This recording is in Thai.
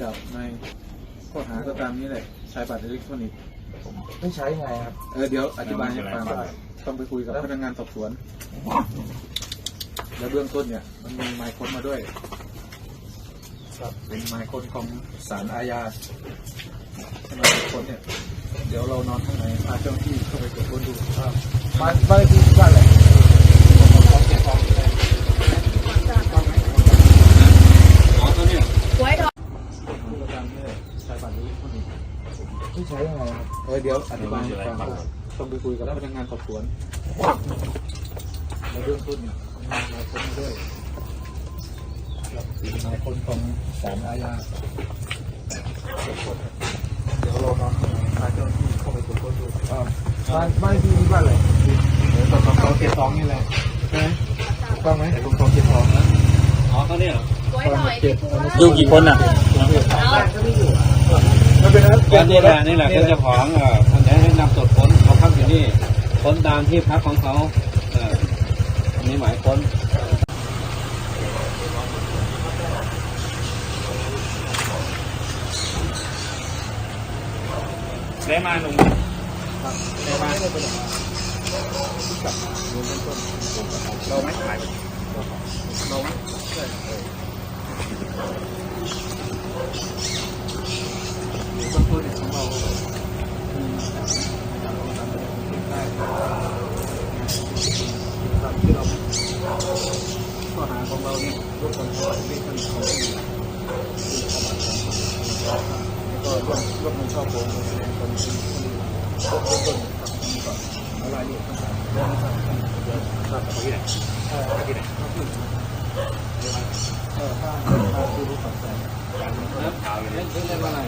จับในข้อหาก็ตามนี้แหละใช้บัตรอิเล็กทรอนิกส์ไม่ใช้ไงครับ เออเดี๋ยวอธิบายให้ฟังต้องไปคุยกับพนักงานสอบสวน แล้วเบื้องต้นเนี่ย มันมีหมายค้นมาด้วยเป็นหมายค้นของศาลอาญาไหมายค้นเนี่ย เดี๋ยวเรานอนข้างในพาเจ้าหน้าที่เข้าไปตรวจค้นดูครับบ้านบ้านที่บ้านอะไร อ๋อตัวเนี้ย หวยทอง ก็ตามนี้แหละใช้บัตรอิเล็ก ทรอนิกส์ไม่ใช้ไงครับเออเดี๋ยวอธิบายให้ฟังต้องไปคุยกับพนักงานสอบสวนแล้วเรื่องต้นเนี่ยมีหมายค้นมาด้วยครับเป็นหมายค้นของศาลอาญาเดี๋ยวเรานอนข้างในพาเจ้าหน้าที่เข้าไปตรวจค้นดูอ่าบ้านบ้านเลขที่บ้านอะไรเดี๋ยวสองสองเจ็ดสองนี่แหละใช่ไหมถูกต้องไหมแต่สองสองเจ็ดสองนะอ๋อตัวเนี้ยหวยหน่อยสิคุณอยู่กี่คนอะ เอา มันเป็นอะไร ก็นี่แหละนี่แหละคือเจ้าของอ่อท่านได้ให้นำตรวจค้นเขาพักอยู่นี่ค้นตามที่พักของเขาอันนี้หมายค้นได้มาหนุ่มแต่มาเราไม่ขายเราไหมใช่เออเดี๋ยวเบื้องต้นเนี่ยของเรามีการลงทำเป็นได้ตามที่เรา ข้อหาของเราเนี่ยร่วมกันปล่อยเขผลิตของผู้อื่นคือขาดของแล้วก็ร่วมร่วมกันช่อโกงโดยแสดงตนเป็นผู้อื่นร่วมต้นครับมีก่อะไรายละเอียดต่างๆเรื่องต่างๆเดี๋ยวทราบที่ไหนเออที่ไหนเออถ้าถ้าผู้รู้สัมผัสเริ่มข่าวเลยเรื่องเรื่องอะไร